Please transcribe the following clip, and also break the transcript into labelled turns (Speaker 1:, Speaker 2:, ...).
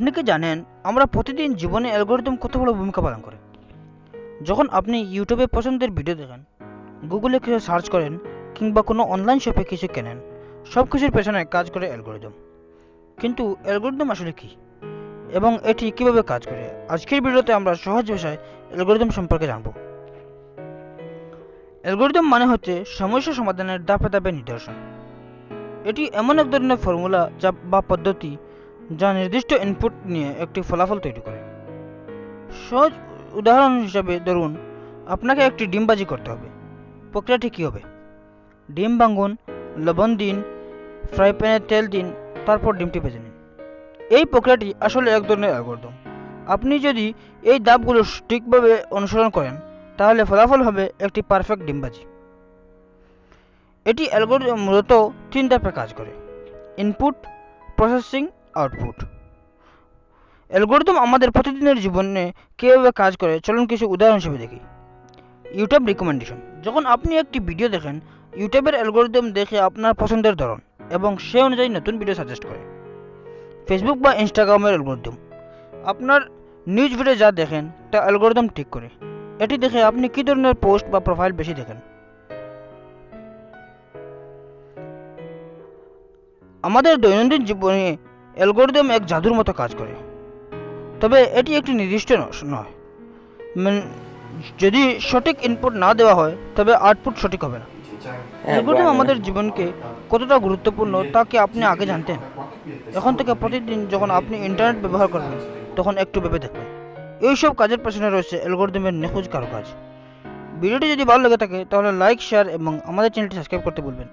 Speaker 1: আপনি কি জানেন, আমরা প্রতিদিন জীবনে অ্যালগোরিদম কত বড় ভূমিকা পালন করে? যখন আপনি ইউটিউবে পছন্দের ভিডিও দেখেন, গুগলে কিছু সার্চ করেন, কিংবা কোনো অনলাইন শপে কিছু কেনেন সব কিছুর পেছনে কাজ করে অ্যালগোরিদম। কিন্তু অ্যালগোরিদম আসলে কি? এবং এটি কীভাবে কাজ করে? আজকের ভিডিওতে আমরা সহজ ভাষায় অ্যালগোরিদম সম্পর্কে জানব। অ্যালগোরিদম মানে হচ্ছে সমস্যা সমাধানের ধাপে ধাপে নিদর্শন। এটি এমন এক ধরনের ফর্মুলা যা বা পদ্ধতি যা নির্দিষ্ট ইনপুট নিয়ে একটি ফলাফল তৈরি করে। সহজ উদাহরণ হিসাবে ধরুন, আপনাকে একটি ডিমবাজি করতে হবে। প্রক্রিয়াটি কী হবে? ডিম ভাঙুন, লবণ দিন, ফ্রাই প্যানে তেল দিন, তারপর ডিমটি ভেজে নিন। এই প্রক্রিয়াটি আসলে এক ধরনের অ্যালগোরিদম। আপনি যদি এই ধাপগুলো সঠিকভাবে অনুসরণ করেন, তাহলে ফলাফল হবে একটি পারফেক্ট ডিমবাজি। এটি অ্যালগোরিদম মূলত তিন ধাপে কাজ করে। ইনপুট প্রসেসিং আউটপুট অ্যালগোরিদম আমাদের প্রতিদিনের জীবনে কীভাবে কাজ করে? চলুন কিছু উদাহরণ হিসেবে দেখি। ইউটিউব রিকমেন্ডেশন যখন আপনি একটি ভিডিও দেখেন ইউটিউবের অ্যালগোরিদম দেখে আপনার পছন্দের ধরন এবং সে অনুযায়ী নতুন ভিডিও সাজেস্ট করে। ফেসবুক বা ইনস্টাগ্রামের অ্যালগোরিদম আপনার নিউজ ভিডিও যা দেখেন, তা অ্যালগোরিদম ঠিক করে। এটি দেখে আপনি কী ধরনের পোস্ট বা প্রোফাইল বেশি দেখেন? আমাদের দৈনন্দিন জীবনে অ্যালগোরিদম এক জাদুর মতো কাজ করে। তবে এটি একটি নির্দিষ্ট নয়। যদি সঠিক ইনপুট না দেওয়া হয়, তবে আউটপুট সঠিক হবে না। অ্যালগোরিদম আমাদের জীবনকে কতটা গুরুত্বপূর্ণ, তা কি আপনি আগে জানতেন? এখন থেকে প্রতিদিন যখন আপনি ইন্টারনেট ব্যবহার করবেন, তখন একটু ভেবে দেখবেন। এইসব কাজের পেছনে রয়েছে অ্যালগোরিদমের নিখোঁজ কারুকাজ। ভিডিওটি যদি ভালো লেগে থাকে, তাহলে লাইক শেয়ার এবং আমাদের চ্যানেলটি সাবস্ক্রাইব করতে ভুলবেন না।